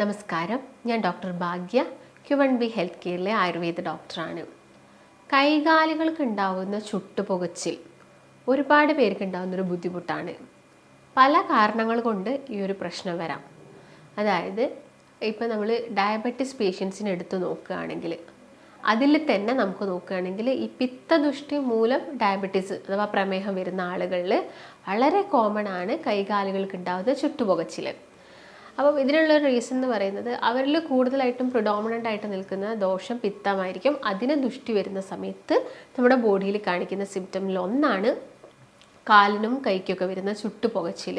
നമസ്കാരം. ഞാൻ doctor Bhagya Q one B health കെയറിലെ Ayurveda ഡോക്ടറാണ്. കൈകാലുകൾക്ക് ഉണ്ടാവുന്ന ചുട്ടുപുകച്ചിൽ ഒരുപാട് പേർക്ക് ഉണ്ടാകുന്ന ഒരു ബുദ്ധിമുട്ടാണ്. പല കാരണങ്ങൾ കൊണ്ട് ഈ ഒരു പ്രശ്നം വരാം. അതായത് ഇപ്പം നമ്മൾ ഡയബറ്റിസ് പേഷ്യൻസിനെ എടുത്ത് നോക്കുകയാണെങ്കിൽ അതിൽ തന്നെ നമുക്ക് നോക്കുകയാണെങ്കിൽ ഈ പിത്തദുഷ്ടി മൂലം ഡയബറ്റീസ് അഥവാ പ്രമേഹം വരുന്ന ആളുകളിൽ വളരെ കോമൺ ആണ് കൈകാലുകൾക്ക് ഉണ്ടാകുന്ന ചുട്ടുപുകച്ചിൽ അപ്പം ഇതിനുള്ള റീസൺ എന്ന് പറയുന്നത് അവരിൽ കൂടുതലായിട്ടും പ്രിഡോമിനന്റ് ആയിട്ട് നിൽക്കുന്ന ദോഷം പിത്തമായിരിക്കും. അതിനെ ദുഷ്ടി വരുന്ന സമയത്ത് നമ്മുടെ ബോഡിയിൽ കാണിക്കുന്ന സിംറ്റമിൽ ഒന്നാണ് കാലിനും കൈക്കൊക്കെ വരുന്ന ചുട്ടുപുകച്ചിൽ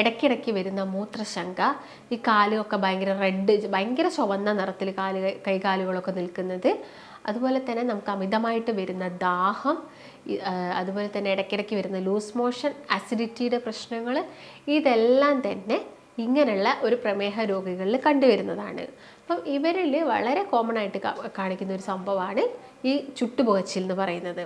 ഇടയ്ക്കിടയ്ക്ക് വരുന്ന മൂത്രശങ്ക ഈ കാലുമൊക്കെ ഭയങ്കര റെഡ് ഭയങ്കര ചുവന്ന നിറത്തിൽ കാൽ കൈകാലുകളൊക്കെ നിൽക്കുന്നത്. അതുപോലെ തന്നെ നമുക്ക് അമിതമായിട്ട് വരുന്ന ദാഹം അതുപോലെ തന്നെ ഇടയ്ക്കിടയ്ക്ക് വരുന്ന ലൂസ് മോഷൻ അസിഡിറ്റിയുടെ പ്രശ്നങ്ങൾ ഇതെല്ലാം തന്നെ ഇങ്ങനെയുള്ള ഒരു പ്രമേഹ രോഗികളിൽ കണ്ടുവരുന്നതാണ്. അപ്പം ഇവരിൽ വളരെ കോമൺ ആയിട്ട് കാണിക്കുന്ന ഒരു സംഭവമാണ് ഈ ചുട്ടുപുകച്ചിൽ എന്ന് പറയുന്നത്.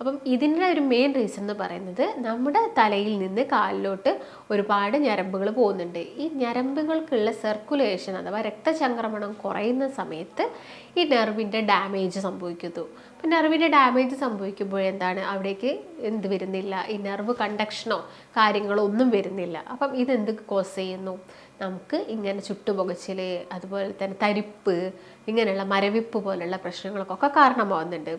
അപ്പം ഇതിന്റെ ഒരു മെയിൻ റീസൺ എന്ന് പറയുന്നത് നമ്മുടെ തലയിൽ നിന്ന് കാലിലോട്ട് ഒരുപാട് ഞരമ്പുകൾ പോകുന്നുണ്ട്. ഈ ഞരമ്പുകൾക്കുള്ള സർക്കുലേഷൻ അഥവാ രക്തചംക്രമണം കുറയുന്ന സമയത്ത് ഈ നെർവിന്റെ ഡാമേജ് സംഭവിക്കുന്നു. അപ്പം നെർവിന്റെ ഡാമേജ് സംഭവിക്കുമ്പോൾ എന്താണ്? അവിടേക്ക് എന്ത് വരുന്നില്ല? ഈ നെർവ് കണ്ടക്ഷനോ കാര്യങ്ങളോ ഒന്നും വരുന്നില്ല. അപ്പം ഇതെന്ത് കോസ് ചെയ്യുന്നു? നമുക്ക് ഇങ്ങനെ ചുട്ടുപുകച്ചിൽ അതുപോലെ തന്നെ തരിപ്പ് ഇങ്ങനെയുള്ള മരവിപ്പ് പോലുള്ള പ്രശ്നങ്ങൾക്കൊക്കെ കാരണമാവുന്നുണ്ട്.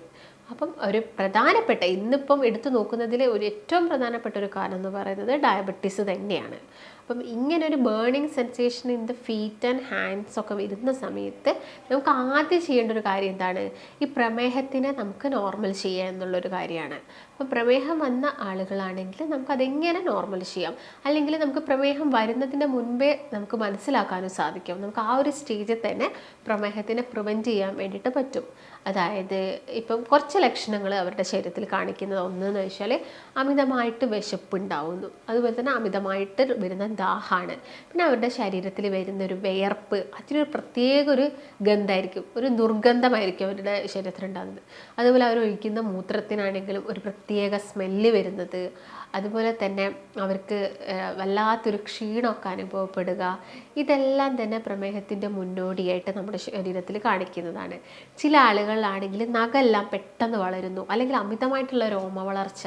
അപ്പം ഒരു പ്രധാനപ്പെട്ട ഇന്നിപ്പം എടുത്തു നോക്കുന്നതിലെ ഒരു ഏറ്റവും പ്രധാനപ്പെട്ട ഒരു കാരണം എന്ന് പറയുന്നത് ഡയബറ്റീസ് തന്നെയാണ്. അപ്പം ഇങ്ങനെ ഒരു burning sensation in the feet and hands ഒക്കെ വരുന്ന സമയത്ത് നമുക്ക് ആദ്യം ചെയ്യേണ്ട ഒരു കാര്യം എന്താണ്? ഈ പ്രമേഹത്തിനെ നമുക്ക് നോർമൽ ചെയ്യുക എന്നുള്ളൊരു കാര്യമാണ്. അപ്പം പ്രമേഹം വന്ന ആളുകളാണെങ്കിൽ നമുക്കതെങ്ങനെ നോർമൽ ചെയ്യാം? അല്ലെങ്കിൽ നമുക്ക് പ്രമേഹം വരുന്നതിന് മുൻപേ നമുക്ക് മനസ്സിലാക്കാനും സാധിക്കും. നമുക്ക് ആ ഒരു സ്റ്റേജിൽ തന്നെ പ്രമേഹത്തിനെ പ്രിവെന്റ് ചെയ്യാൻ വേണ്ടിയിട്ട് പറ്റും. അതായത് ഇപ്പം കുറച്ച് ലക്ഷണങ്ങൾ അവരുടെ ശരീരത്തിൽ കാണിക്കുന്നത് ഒന്നെന്ന് വെച്ചാൽ അമിതമായിട്ട് വിശപ്പ് ഉണ്ടാവുന്നു അതുപോലെ തന്നെ അമിതമായിട്ട് വരുന്ന ദാഹാണ് പിന്നെ അവരുടെ ശരീരത്തിൽ വരുന്ന ഒരു വിയർപ്പ് അതിനൊരു പ്രത്യേക ഒരു ഗന്ധമായിരിക്കും ഒരു ദുർഗന്ധമായിരിക്കും അവരുടെ ശരീരത്തിൽ ഉണ്ടാകുന്നത് അതുപോലെ അവർ ഒഴിക്കുന്ന മൂത്രത്തിനാണെങ്കിലും ഒരു പ്രത്യേക സ്മെല്ല് വരുന്നത്. അതുപോലെ തന്നെ അവർക്ക് വല്ലാത്തൊരു ക്ഷീണമൊക്കെ അനുഭവപ്പെടുക. ഇതെല്ലാം തന്നെ പ്രമേഹത്തിന്റെ മുന്നോടിയായിട്ട് നമ്മുടെ ശരീരത്തിൽ കാണിക്കുന്നതാണ്. ചില ആളുകളിലാണെങ്കിൽ നഖമെല്ലാം പെട്ടെന്ന് വളരുന്നു. അല്ലെങ്കിൽ അമിതമായിട്ടുള്ള രോമ വളർച്ച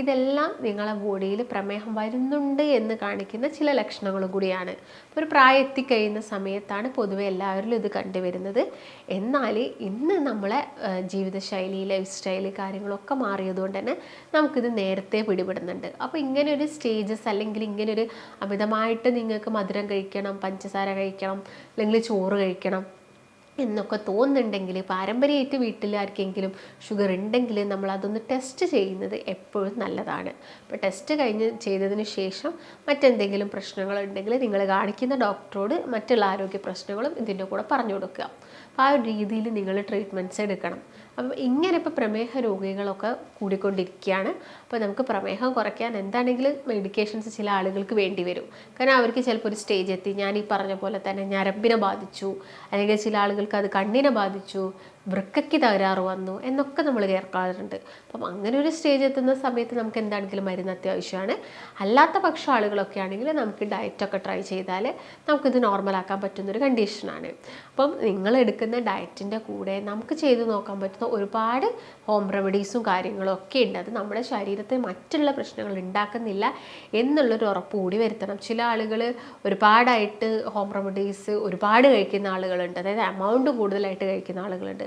ഇതെല്ലാം നിങ്ങളെ ബോഡിയിൽ പ്രമേഹം വരുന്നുണ്ട് എന്ന് കാണിക്കുന്ന ചില ലക്ഷണങ്ങളും കൂടിയാണ്. ഒരു പ്രായം എത്തിക്കഴിയുന്ന സമയത്താണ് പൊതുവെ എല്ലാവരിലും ഇത് കണ്ടുവരുന്നത്. എന്നാൽ ഇന്ന് നമ്മളെ ജീവിതശൈലി ലൈഫ് സ്റ്റൈൽ കാര്യങ്ങളൊക്കെ മാറിയതുകൊണ്ട് തന്നെ നമുക്കിത് നേരത്തെ പിടിപെടുന്നുണ്ട്. അപ്പോൾ ഇങ്ങനെ ഒരു സ്റ്റേജസ് അല്ലെങ്കിൽ ഇങ്ങനെ ഒരു അമിതമായിട്ട് നിങ്ങൾക്ക് മധുരം കഴിക്കണം പഞ്ചസാര കഴിക്കണം അല്ലെങ്കിൽ ചോറ് കഴിക്കണം എന്നൊക്കെ തോന്നുന്നുണ്ടെങ്കിൽ പാരമ്പര്യമായിട്ട് വീട്ടിൽ ആർക്കെങ്കിലും ഷുഗർ ഉണ്ടെങ്കിൽ നമ്മൾ അതൊന്ന് ടെസ്റ്റ് ചെയ്യുന്നത് എപ്പോഴും നല്ലതാണ്. അപ്പോൾ ടെസ്റ്റ് കഴിഞ്ഞ് ചെയ്തതിന് ശേഷം മറ്റെന്തെങ്കിലും പ്രശ്നങ്ങളുണ്ടെങ്കിൽ നിങ്ങൾ കാണിക്കുന്ന ഡോക്ടറോട് മറ്റുള്ള ആരോഗ്യ പ്രശ്നങ്ങളും ഇതിന്റെ കൂടെ പറഞ്ഞു കൊടുക്കുക. അപ്പോൾ ആ ഒരു രീതിയിൽ നിങ്ങൾ ട്രീറ്റ്മെന്റ്സ് എടുക്കണം. അപ്പം ഇങ്ങനെ ഇപ്പോൾ പ്രമേഹ രോഗികളൊക്കെ കൂടിക്കൊണ്ടിരിക്കുകയാണ്. അപ്പോൾ നമുക്ക് പ്രമേഹം കുറയ്ക്കാൻ എന്താണെങ്കിലും മെഡിക്കേഷൻസ് ചില ആളുകൾക്ക് വേണ്ടി വരും. കാരണം അവർക്ക് ചിലപ്പോൾ ഒരു സ്റ്റേജ് എത്തി. ഞാൻ ഈ പറഞ്ഞ പോലെ തന്നെ ഞരമ്പിനെ ബാധിച്ചു. അല്ലെങ്കിൽ ചില ആളുകൾക്ക് അത് കണ്ണിനെ ബാധിച്ചു. വൃക്കയ്ക്ക് തകരാറ് വന്നു എന്നൊക്കെ നമ്മൾ കേൾക്കാറുണ്ട്. അപ്പം അങ്ങനെ ഒരു സ്റ്റേജ് എത്തുന്ന സമയത്ത് നമുക്ക് എന്താണെങ്കിലും മരുന്ന് അത്യാവശ്യമാണ്. അല്ലാത്ത പക്ഷം ആളുകളൊക്കെ ആണെങ്കിൽ നമുക്ക് ഡയറ്റൊക്കെ ട്രൈ ചെയ്താൽ നമുക്കിത് നോർമലാക്കാൻ പറ്റുന്നൊരു കണ്ടീഷനാണ് അപ്പം നിങ്ങൾ എടുക്കുന്ന ഡയറ്റിന്റെ കൂടെ നമുക്ക് ചെയ്ത് നോക്കാൻ പറ്റുന്ന ഒരുപാട് ഹോം റെമഡീസും കാര്യങ്ങളും ഒക്കെ ഉണ്ട്. അത് നമ്മുടെ ശരീരത്തെ മറ്റുള്ള പ്രശ്നങ്ങൾ ഉണ്ടാക്കുന്നില്ല എന്നുള്ളൊരു ഉറപ്പ് കൂടി വരുത്തണം. ചില ആളുകൾ ഒരുപാടായിട്ട് ഹോം റെമഡീസ് ഒരുപാട് കഴിക്കുന്ന ആളുകളുണ്ട്. അതായത് എമൗണ്ട് കൂടുതലായിട്ട് കഴിക്കുന്ന ആളുകളുണ്ട്.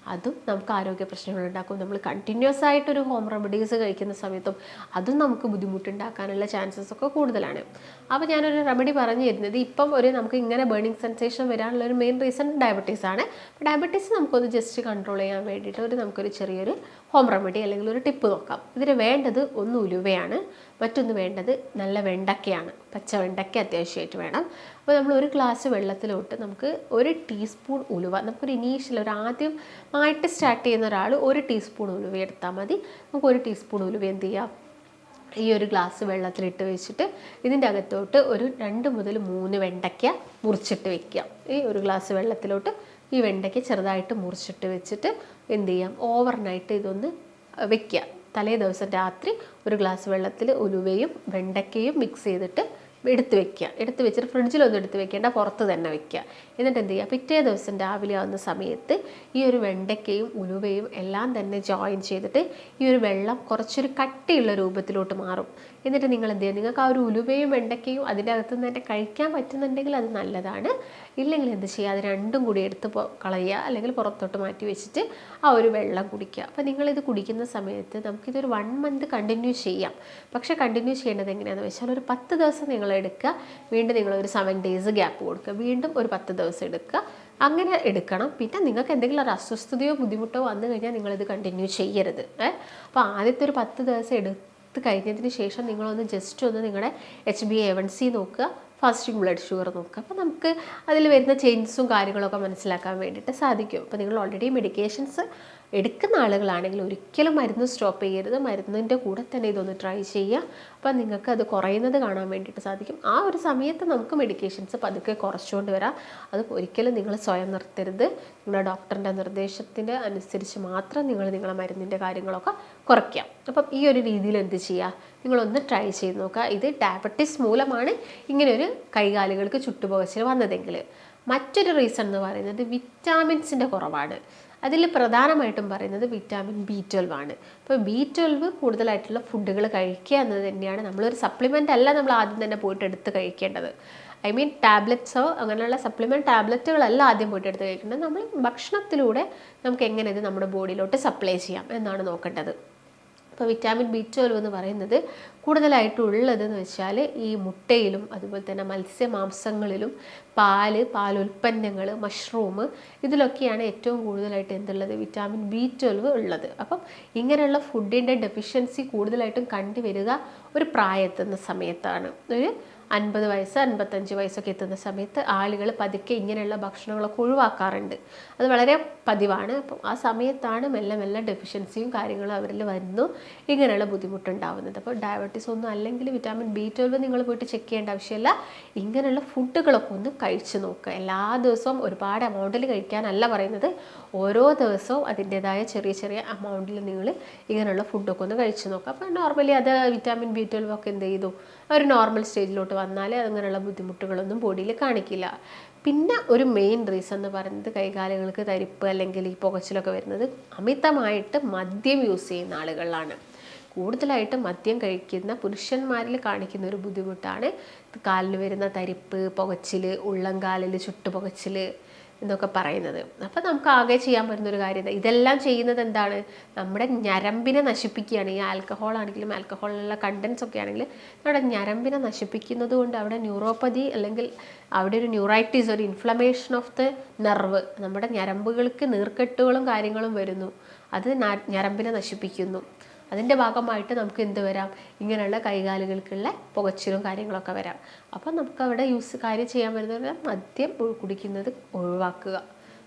അതും നമുക്ക് ആരോഗ്യ പ്രശ്നങ്ങൾ ഉണ്ടാക്കും. നമ്മൾ കണ്ടിന്യൂസ് ആയിട്ടൊരു ഹോം റെമഡീസ് കഴിക്കുന്ന സമയത്തും അതും നമുക്ക് ബുദ്ധിമുട്ടുണ്ടാക്കാനുള്ള ചാൻസസ് ഒക്കെ കൂടുതലാണ്. അപ്പോൾ ഞാനൊരു റെമഡി പറഞ്ഞു തരുന്നത് ഇപ്പം ഒരു നമുക്ക് ഇങ്ങനെ ബേണിംഗ് സെൻസേഷൻ വരാനുള്ള ഒരു മെയിൻ റീസൺ ഡയബറ്റീസ് ആണ്. ഡയബറ്റീസ് നമുക്കൊന്ന് ജസ്റ്റ് കൺട്രോൾ ചെയ്യാൻ വേണ്ടിയിട്ട് ഒരു നമുക്കൊരു ചെറിയൊരു ഹോം റെമഡി അല്ലെങ്കിൽ ഒരു ടിപ്പ് നോക്കാം. ഇതിന് വേണ്ടത് ഒന്ന് ഉലുവയാണ്. മറ്റൊന്ന് വേണ്ടത് നല്ല വെണ്ടക്കയാണ്. പച്ച വെണ്ടക്ക അത്യാവശ്യമായിട്ട് വേണം. അപ്പോൾ നമ്മൾ ഒരു ഗ്ലാസ് വെള്ളത്തിലോട്ട് നമുക്ക് ഒരു ടീസ്പൂൺ ഉലുവ നമുക്കൊരു ഇനീഷ്യൽ ഒരു ആദ്യം ആയിട്ട് സ്റ്റാർട്ട് ചെയ്യുന്ന ഒരാൾ ഒരു ടീസ്പൂൺ ഉലുവ എടുത്താൽ മതി. നമുക്ക് ഒരു ടീസ്പൂൺ ഉലുവ എന്ത് ചെയ്യാം? ഈ ഒരു ഗ്ലാസ് വെള്ളത്തിലിട്ട് വെച്ചിട്ട് ഇതിന്റെ അകത്തോട്ട് ഒരു രണ്ട് മുതൽ മൂന്ന് വെണ്ടയ്ക്ക മുറിച്ചിട്ട് വെക്കുക ഈ ഒരു ഗ്ലാസ് വെള്ളത്തിലോട്ട് ഈ വെണ്ടയ്ക്ക ചെറുതായിട്ട് മുറിച്ചിട്ട് വെച്ചിട്ട് എന്ത് ചെയ്യാം? ഓവർനൈറ്റ് ഇതൊന്ന് വെക്കുക. തലേ ദിവസം രാത്രി ഒരു ഗ്ലാസ് വെള്ളത്തിൽ ഉലുവയും വെണ്ടയ്ക്കയും മിക്സ് ചെയ്തിട്ട് എടുത്ത് വെക്കുക. എടുത്ത് വെച്ചിട്ട് ഫ്രിഡ്ജിലൊന്നും എടുത്ത് വെക്കേണ്ട പുറത്ത് തന്നെ വെക്കുക. എന്നിട്ട് എന്ത് ചെയ്യുക? പിറ്റേ ദിവസം രാവിലെ ആവുന്ന സമയത്ത് ഈ ഒരു വെണ്ടയ്ക്കയും ഉലുവയും എല്ലാം തന്നെ ജോയിൻ ചെയ്തിട്ട് ഈ ഒരു വെള്ളം കുറച്ചൊരു കട്ടിയുള്ള രൂപത്തിലോട്ട് മാറും. എന്നിട്ട് നിങ്ങൾ എന്ത് ചെയ്യുക? നിങ്ങൾക്ക് ആ ഒരു ഉലുവയും വെണ്ടയ്ക്കയും അതിന്റെ അകത്ത് നിന്ന് തന്നെ കഴിക്കാൻ പറ്റുന്നുണ്ടെങ്കിൽ അത് നല്ലതാണ്. ഇല്ലെങ്കിൽ എന്ത് ചെയ്യുക? അത് രണ്ടും കൂടി എടുത്ത് കളയുക. അല്ലെങ്കിൽ പുറത്തോട്ട് മാറ്റി വെച്ചിട്ട് ആ ഒരു വെള്ളം കുടിക്കുക. അപ്പോൾ നിങ്ങളിത് കുടിക്കുന്ന സമയത്ത് നമുക്കിതൊരു വൺ മന്ത് കണ്ടിന്യൂ ചെയ്യാം. പക്ഷേ കണ്ടിന്യൂ ചെയ്യേണ്ടത് എങ്ങനെയാണെന്ന് വെച്ചാൽ ഒരു പത്ത് ദിവസം നിങ്ങൾ എടുക്കുക. വീണ്ടും നിങ്ങൾ ഒരു സെവൻ ഡേയ്സ് ഗ്യാപ്പ് കൊടുക്കുക. വീണ്ടും ഒരു പത്ത് ദിവസം എടുക്കുക. അങ്ങനെ എടുക്കണം. പിന്നെ നിങ്ങൾക്ക് എന്തെങ്കിലും ഒരു അസ്വസ്ഥതയോ ബുദ്ധിമുട്ടോ വന്നു കഴിഞ്ഞാൽ നിങ്ങളിത് കണ്ടിന്യൂ ചെയ്യരുത്. ഏഹ് അപ്പോൾ ആദ്യത്തെ ഒരു പത്ത് ദിവസം എടുത്ത് കഴിഞ്ഞതിന് ശേഷം നിങ്ങളൊന്ന് ജസ്റ്റ് ഒന്ന് നിങ്ങളുടെ H B A one C നോക്കുക. ഫാസ്റ്റിംഗ് ബ്ലഡ് ഷുഗർ നോക്കുക. അപ്പോൾ നമുക്ക് അതിൽ വരുന്ന ചേഞ്ചസും കാര്യങ്ങളൊക്കെ മനസ്സിലാക്കാൻ വേണ്ടിയിട്ട് സാധിക്കും. അപ്പോൾ നിങ്ങൾ ഓൾറെഡി മെഡിക്കേഷൻസ് എടുക്കുന്ന ആളുകളാണെങ്കിൽ ഒരിക്കലും മരുന്ന് സ്റ്റോപ്പ് ചെയ്യരുത്. മരുന്നിന്റെ കൂടെ തന്നെ ഇതൊന്ന് ട്രൈ ചെയ്യുക. അപ്പം നിങ്ങൾക്ക് അത് കുറയുന്നത് കാണാൻ വേണ്ടിയിട്ട് സാധിക്കും. ആ ഒരു സമയത്ത് നമുക്ക് മെഡിക്കേഷൻസ് പതുക്കെ കുറച്ചുകൊണ്ട് വരാം. അത് ഒരിക്കലും നിങ്ങൾ സ്വയം നിർത്തരുത്. നിങ്ങളുടെ ഡോക്ടറിന്റെ നിർദ്ദേശത്തിന് അനുസരിച്ച് മാത്രം നിങ്ങൾ നിങ്ങളെ മരുന്നിന്റെ കാര്യങ്ങളൊക്കെ കുറയ്ക്കാം അപ്പം ഈ ഒരു രീതിയിൽ എന്ത് ചെയ്യുക? നിങ്ങളൊന്ന് ട്രൈ ചെയ്ത് നോക്കുക. ഇത് ഡയബറ്റിസ് മൂലമാണ് ഇങ്ങനെ ഒരു കൈകാലുകൾക്ക് ചുട്ടുപോകച്ചിൽ വന്നതെങ്കിൽ. മറ്റൊരു റീസൺ എന്ന് പറയുന്നത് വിറ്റാമിൻസിന്റെ കുറവാണ്. അതിൽ പ്രധാനമായിട്ടും പറയുന്നത് വിറ്റാമിൻ ബി ട്വൽവ് ആണ്. അപ്പോൾ ബി ട്വൽവ് കൂടുതലായിട്ടുള്ള ഫുഡുകൾ കഴിക്കുക എന്നത് തന്നെയാണ് നമ്മളൊരു സപ്ലിമെന്റ് അല്ല നമ്മൾ ആദ്യം തന്നെ പോയിട്ട് എടുത്ത് കഴിക്കേണ്ടത്. ഐ മീൻ ടാബ്ലറ്റ്സോ അങ്ങനെയുള്ള സപ്ലിമെന്റ് ടാബ്ലറ്റുകളല്ല ആദ്യം പോയിട്ട് എടുത്ത് കഴിക്കേണ്ടത്. നമ്മൾ ഭക്ഷണത്തിലൂടെ നമുക്ക് എങ്ങനെ ഇത് നമ്മുടെ ബോഡിയിലോട്ട് സപ്ലൈ ചെയ്യാം എന്നാണ് നോക്കേണ്ടത്. അപ്പോൾ വിറ്റാമിൻ ബി ട്വൽവ് എന്ന് പറയുന്നത് കൂടുതലായിട്ടുള്ളതെന്ന് വെച്ചാൽ ഈ മുട്ടയിലും അതുപോലെ തന്നെ മത്സ്യ മത്സ്യമാംസങ്ങളിലും പാൽ പാലുൽപ്പന്നങ്ങൾ മഷ്റൂം ഇതിലൊക്കെയാണ് ഏറ്റവും കൂടുതലായിട്ട് എന്തുള്ളത്? വിറ്റാമിൻ ബി ട്വൽവ് ഉള്ളത്. അപ്പം ഇങ്ങനെയുള്ള ഫുഡിന്റെ ഡെഫിഷ്യൻസി കൂടുതലായിട്ടും കണ്ടുവരിക ഒരു പ്രായത്തുന്ന സമയത്താണ്. ഒരു അൻപത് വയസ്സ് അൻപത്തഞ്ച് വയസ്സൊക്കെ എത്തുന്ന സമയത്ത് ആളുകൾ പതുക്കെ ഇങ്ങനെയുള്ള ഭക്ഷണങ്ങളൊക്കെ ഒഴിവാക്കാറുണ്ട്. അത് വളരെ പതിവാണ്. അപ്പം ആ സമയത്താണ് മെല്ലെ മെല്ലെ ഡെഫിഷ്യൻസിയും കാര്യങ്ങളും അവരിൽ വരുന്നു. ഇങ്ങനെയുള്ള ബുദ്ധിമുട്ടുണ്ടാവുന്നത്. അപ്പോൾ ഡയബറ്റീസ് ഒന്നും അല്ലെങ്കിൽ വിറ്റാമിൻ ബി ട്വൽവ് നിങ്ങൾ പോയിട്ട് ചെക്ക് ചെയ്യേണ്ട ആവശ്യമില്ല. ഇങ്ങനെയുള്ള ഫുഡുകളൊക്കെ ഒന്ന് കഴിച്ചു നോക്കുക. എല്ലാ ദിവസവും ഒരുപാട് എമൗണ്ടിൽ കഴിക്കാനല്ല പറയുന്നത്. ഓരോ ദിവസവും അതിന്റെതായ ചെറിയ ചെറിയ എമൗണ്ടിൽ നിങ്ങൾ ഇങ്ങനെയുള്ള ഫുഡൊക്കെ ഒന്ന് കഴിച്ചു നോക്കുക. അപ്പോൾ നോർമലി അത് വിറ്റാമിൻ ബി ട്വൽവ് ഒക്കെ എന്ത് ചെയ്തു? ഒരു നോർമൽ സ്റ്റേജിലോട്ട് വന്നാൽ അങ്ങനെയുള്ള ബുദ്ധിമുട്ടുകളൊന്നും ബോഡിയിൽ കാണിക്കില്ല. പിന്നെ ഒരു മെയിൻ റീസൺ എന്ന് പറയുന്നത് കൈകാലുകൾക്ക് തരിപ്പ് അല്ലെങ്കിൽ ഈ പുകച്ചിലൊക്കെ വരുന്നത് അമിതമായിട്ട് മദ്യം യൂസ് ചെയ്യുന്ന ആളുകളിലാണ് കൂടുതലായിട്ട് മദ്യം കഴിക്കുന്ന പുരുഷന്മാരിൽ കാണിക്കുന്ന ഒരു ബുദ്ധിമുട്ടാണ് കാലിന് വരുന്ന തരിപ്പ് പുകച്ചിൽ ഉള്ളംകാലിൽ ചുട്ടുപുകച്ചിൽ എന്നൊക്കെ പറയുന്നത്. അപ്പം നമുക്ക് ആകെ ചെയ്യാൻ പറ്റുന്ന ഒരു കാര്യം ഇതെല്ലാം ചെയ്യുന്നത് എന്താണ്? നമ്മുടെ ഞരമ്പിനെ നശിപ്പിക്കുകയാണ്. ഈ ആൽക്കഹോൾ ആണെങ്കിലും ആൽക്കഹോളിലുള്ള കണ്ടൻസ് ഒക്കെ ആണെങ്കിൽ നമ്മുടെ ഞരമ്പിനെ നശിപ്പിക്കുന്നത് കൊണ്ട് അവിടെ ന്യൂറോപ്പതി അല്ലെങ്കിൽ അവിടെ ഒരു ന്യൂറൈറ്റിസ് ഒരു ഇൻഫ്ലമേഷൻ ഓഫ് ദ നെർവ് നമ്മുടെ ഞരമ്പുകൾക്ക് നീർക്കെട്ടുകളും കാര്യങ്ങളും വരുന്നു. അത് ഞരമ്പിനെ നശിപ്പിക്കുന്നു. അതിന്റെ ഭാഗമായിട്ട് നമുക്ക് എന്ത് വരാം? ഇങ്ങനെയുള്ള കൈകാലുകൾക്കുള്ള പുകച്ചിലും കാര്യങ്ങളൊക്കെ വരാം. അപ്പം നമുക്ക് അവിടെ യൂസ് കാര്യം ചെയ്യാൻ പറ്റുന്ന മദ്യം കുടിക്കുന്നത് ഒഴിവാക്കുക.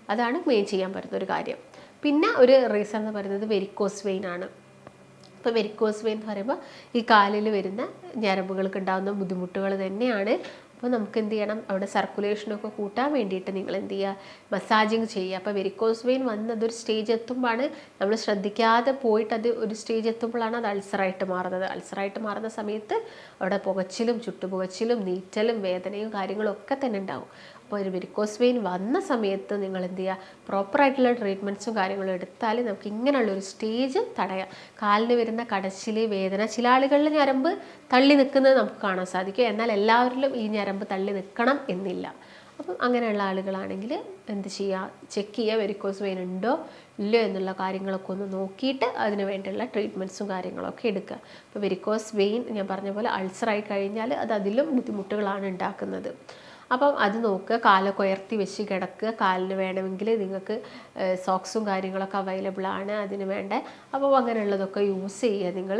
അതാണ് മെയിൻ ചെയ്യാൻ പറ്റുന്ന ഒരു കാര്യം. പിന്നെ ഒരു റീസൺ എന്ന് പറയുന്നത് വെരിക്കോസ് വെയിൻ ആണ്. ഇപ്പോൾ വെരിക്കോസ് വെയിൻ എന്ന് പറയുമ്പോൾ ഈ കാലിൽ വരുന്ന ഞരമ്പുകൾക്ക് ഉണ്ടാകുന്ന ബുദ്ധിമുട്ടുകൾ തന്നെയാണ് അപ്പോൾ നമുക്ക് എന്ത് ചെയ്യണം? അവിടെ സർക്കുലേഷനൊക്കെ കൂട്ടാൻ വേണ്ടിയിട്ട് നിങ്ങൾ എന്ത് ചെയ്യുക? മസാജിങ് ചെയ്യുക. അപ്പോൾ വെരിക്കോസ് വെയിൻ വന്ന് അതൊരു സ്റ്റേജ് എത്തുമ്പോഴാണ് നമ്മൾ ശ്രദ്ധിക്കാതെ പോയിട്ട് അത് ഒരു സ്റ്റേജ് എത്തുമ്പോഴാണ് അത് അൾസറായിട്ട് മാറുന്നത്. അൾസറായിട്ട് മാറുന്ന സമയത്ത് അവിടെ പുകച്ചിലും ചുട്ടുപുകച്ചിലും നീറ്റലും വേദനയും കാര്യങ്ങളും ഒക്കെ തന്നെ ഉണ്ടാവും. അപ്പോൾ ഒരു വെരിക്കോസ് വെയിൻ വന്ന സമയത്ത് നിങ്ങൾ എന്ത് ചെയ്യുക പ്രോപ്പറായിട്ടുള്ള ട്രീറ്റ്മെന്റ്സും കാര്യങ്ങളും എടുത്താൽ നമുക്ക് ഇങ്ങനെയുള്ളൊരു സ്റ്റേജ് തടയാം. കാലിന് വരുന്ന കടച്ചിൽ വേദന ചില ആളുകളിൽ ഞരമ്പ് തള്ളി നിൽക്കുന്നത് നമുക്ക് കാണാൻ സാധിക്കും. എന്നാൽ എല്ലാവരിലും ഈ ഞരമ്പ് തള്ളി നിൽക്കണം എന്നില്ല. അപ്പം അങ്ങനെയുള്ള ആളുകളാണെങ്കിൽ എന്ത് ചെയ്യുക ചെക്ക് ചെയ്യുക വെരിക്കോസ് വെയിൻ ഉണ്ടോ ഇല്ലയോ എന്നുള്ള കാര്യങ്ങളൊക്കെ ഒന്ന് നോക്കിയിട്ട് അതിന് വേണ്ടിയുള്ള ട്രീറ്റ്മെന്റ്സും കാര്യങ്ങളൊക്കെ എടുക്കുക. അപ്പോൾ വെരിക്കോസ് വെയിൻ ഞാൻ പറഞ്ഞ പോലെ അൾസറായി കഴിഞ്ഞാൽ അത് അതിലും ബുദ്ധിമുട്ടുകളാണ് ഉണ്ടാക്കുന്നത്. അപ്പം അത് നോക്കുക കാലൊക്കെ ഉയർത്തി വെച്ച് കിടക്കുക. കാലിന് വേണമെങ്കിൽ നിങ്ങൾക്ക് സോക്സും കാര്യങ്ങളൊക്കെ അവൈലബിൾ ആണ് അതിന് വേണ്ട. അപ്പോൾ അങ്ങനെയുള്ളതൊക്കെ യൂസ് ചെയ്യുക നിങ്ങൾ.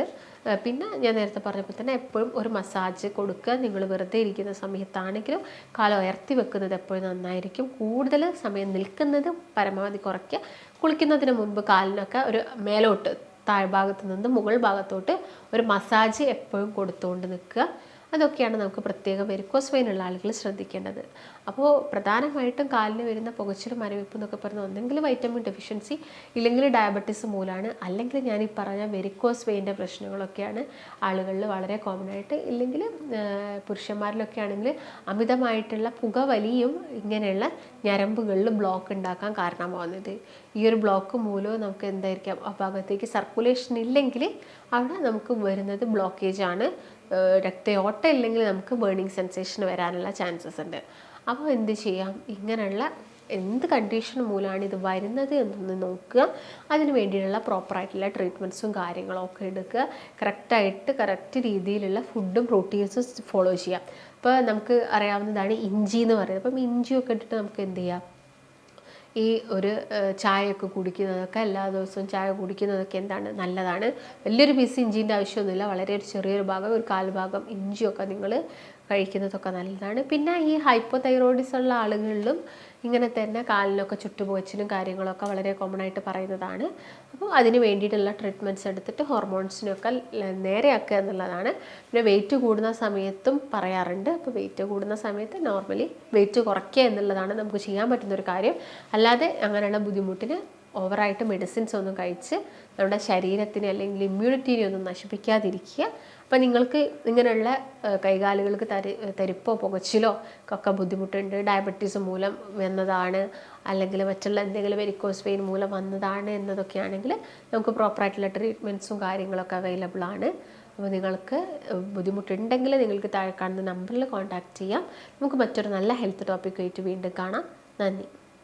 പിന്നെ ഞാൻ നേരത്തെ പറഞ്ഞപ്പോൾ തന്നെ എപ്പോഴും ഒരു മസാജ് കൊടുക്കുക. നിങ്ങൾ വെറുതെ ഇരിക്കുന്ന സമയത്താണെങ്കിലും കാലം ഉയർത്തി വെക്കുന്നത് എപ്പോഴും നന്നായിരിക്കും. കൂടുതൽ സമയം നിൽക്കുന്നത് പരമാവധി കുറയ്ക്കുക. കുളിക്കുന്നതിന് മുമ്പ് കാലിനൊക്കെ ഒരു മേലോട്ട് താഴ്ഭാഗത്ത് നിന്ന് മുകൾ ഭാഗത്തോട്ട് ഒരു മസാജ് എപ്പോഴും കൊടുത്തുകൊണ്ട് നിൽക്കുക. അതൊക്കെയാണ് നമുക്ക് പ്രത്യേകം വെരിക്കോസ് വെയിൻ ഉള്ള ആളുകൾ ശ്രദ്ധിക്കേണ്ടത്. അപ്പോൾ പ്രധാനമായിട്ടും കാലിന് വരുന്ന പുകച്ചിലും മരവിപ്പ് എന്നൊക്കെ പറഞ്ഞ ഒന്നെങ്കിൽ വൈറ്റമിൻ ഡെഫിഷ്യൻസി ഇല്ലെങ്കിൽ ഡയബറ്റീസ് മൂലമാണ് അല്ലെങ്കിൽ ഞാൻ ഈ പറഞ്ഞ വെരിക്കോസ് വെയിന്റെ പ്രശ്നങ്ങളൊക്കെയാണ് ആളുകളിൽ വളരെ കോമൺ ആയിട്ട് ഇല്ലെങ്കിൽ പുരുഷന്മാരിലൊക്കെ ആണെങ്കിൽ അമിതമായിട്ടുള്ള പുകവലിയും ഇങ്ങനെയുള്ള ഞരമ്പുകളിൽ ബ്ലോക്ക് ഉണ്ടാക്കാൻ കാരണമാവുന്നത്. ഈ ഒരു ബ്ലോക്ക് മൂലവും നമുക്ക് എന്തായിരിക്കാം? ആ ഭാഗത്തേക്ക് സർക്കുലേഷൻ ഇല്ലെങ്കിൽ അവിടെ നമുക്ക് വരുന്നത് ബ്ലോക്കേജ് ആണ്. രക്തയോട്ടം ഇല്ലെങ്കിൽ നമുക്ക് ബേണിംഗ് സെൻസേഷൻ വരാനുള്ള ചാൻസസ് ഉണ്ട്. അപ്പോൾ എന്ത് ചെയ്യാം? ഇങ്ങനെയുള്ള എന്ത് കണ്ടീഷൻ മൂലമാണ് ഇത് വരുന്നത് എന്നൊന്ന് നോക്കുക. അതിന് വേണ്ടിയിട്ടുള്ള പ്രോപ്പറായിട്ടുള്ള ട്രീറ്റ്മെന്റ്സും കാര്യങ്ങളും ഒക്കെ എടുക്കുക. കറക്റ്റായിട്ട് കറക്റ്റ് രീതിയിലുള്ള ഫുഡും പ്രോട്ടീൻസും ഫോളോ ചെയ്യാം ഇപ്പോൾ നമുക്ക് അറിയാവുന്നതാണ് ഇഞ്ചി എന്ന് പറയുന്നത്. അപ്പം ഇഞ്ചിയൊക്കെ ഇട്ടിട്ട് നമുക്ക് എന്ത് ചെയ്യാം? ഈ ഒരു ചായയൊക്കെ കുടിക്കുന്നതൊക്കെ എല്ലാ ദിവസവും ചായ കുടിക്കുന്നതൊക്കെ എന്താണ് നല്ലതാണ്. വലിയൊരു പീസ് ഇഞ്ചിന്റെ ആവശ്യമൊന്നുമില്ല. വളരെ ഒരു ചെറിയൊരു ഭാഗം ഒരു കാൽഭാഗം ഇഞ്ചിയൊക്കെ നിങ്ങൾ കഴിക്കുന്നതൊക്കെ നല്ലതാണ്. പിന്നെ ഈ ഹൈപ്പോ തൈറോയിഡിസ് ഉള്ള ആളുകളിലും ഇങ്ങനെ തന്നെ കാലിനൊക്കെ ചുട്ടുപോച്ചിനും കാര്യങ്ങളൊക്കെ വളരെ കോമൺ ആയിട്ട് പറയുന്നതാണ്. അപ്പോൾ അതിന് വേണ്ടിയിട്ടുള്ള ട്രീറ്റ്മെന്റ്സ് എടുത്തിട്ട് ഹോർമോൺസിനൊക്കെ നേരെയാക്കുക എന്നുള്ളതാണ്. പിന്നെ വെയിറ്റ് കൂടുന്ന സമയത്തും പറയാറുണ്ട്. അപ്പോൾ വെയിറ്റ് കൂടുന്ന സമയത്ത് നോർമലി വെയിറ്റ് കുറയ്ക്കുക എന്നുള്ളതാണ് നമുക്ക് ചെയ്യാൻ പറ്റുന്ന ഒരു കാര്യം. അല്ലാതെ അങ്ങനെയുള്ള ബുദ്ധിമുട്ടിന് ഓവറായിട്ട് മെഡിസിൻസ് ഒന്നും കഴിച്ച് നമ്മുടെ ശരീരത്തിനെ അല്ലെങ്കിൽ ഇമ്മ്യൂണിറ്റിനെ ഒന്നും നശിപ്പിക്കാതിരിക്കുക. അപ്പോൾ നിങ്ങൾക്ക് ഇങ്ങനെയുള്ള കൈകാലുകൾക്ക് തരി തരിപ്പോ പുകച്ചിലോ ഒക്കെ ബുദ്ധിമുട്ടുണ്ട്. ഡയബറ്റീസ് മൂലം വന്നതാണ്. അല്ലെങ്കിൽ മറ്റുള്ള എന്തെങ്കിലും വെരിക്കോസ് പെയിൻ മൂലം വന്നതാണ് എന്നതൊക്കെയാണെങ്കിൽ നമുക്ക് പ്രോപ്പറായിട്ടുള്ള ട്രീറ്റ്മെന്റ്സും കാര്യങ്ങളൊക്കെ അവൈലബിൾ ആണ്. അപ്പോൾ നിങ്ങൾക്ക് ബുദ്ധിമുട്ടുണ്ടെങ്കിൽ നിങ്ങൾക്ക് താഴെ കാണുന്ന നമ്പറിൽ കോൺടാക്റ്റ് ചെയ്യാം. നമുക്ക് മറ്റൊരു നല്ല ഹെൽത്ത് ടോപ്പിക്കായിട്ട് വീണ്ടും കാണാം. നന്ദി.